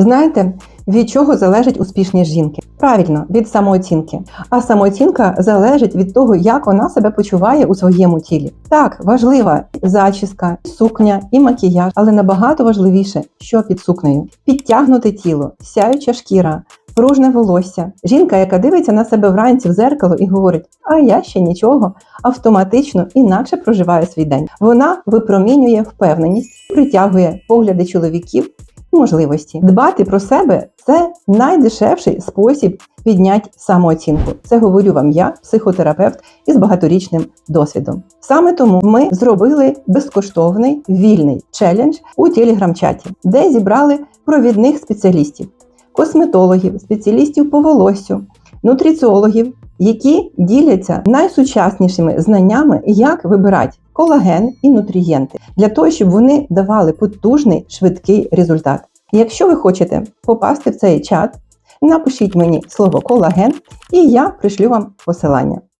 Знаєте, від чого залежить успішність жінки? Правильно, від самооцінки. А самооцінка залежить від того, як вона себе почуває у своєму тілі. Так, важлива зачіска, сукня і макіяж, але набагато важливіше, що під сукнею: підтягнуте тіло, сяюча шкіра. Пружне волосся. Жінка, яка дивиться на себе вранці в зеркало і говорить, а я ще нічого, автоматично інакше проживає свій день. Вона випромінює впевненість, притягує погляди чоловіків можливості. Дбати про себе це найдешевший спосіб підняти самооцінку. Це говорю вам я, психотерапевт із багаторічним досвідом. Саме тому ми зробили безкоштовний вільний челендж у телеграм-чаті, де зібрали провідних спеціалістів, косметологів, спеціалістів по волосю, нутриціологів, які діляться найсучаснішими знаннями, як вибирати колаген і нутрієнти для того, щоб вони давали потужний швидкий результат. Якщо ви хочете попасти в цей чат, напишіть мені слово колаген, і я пришлю вам посилання.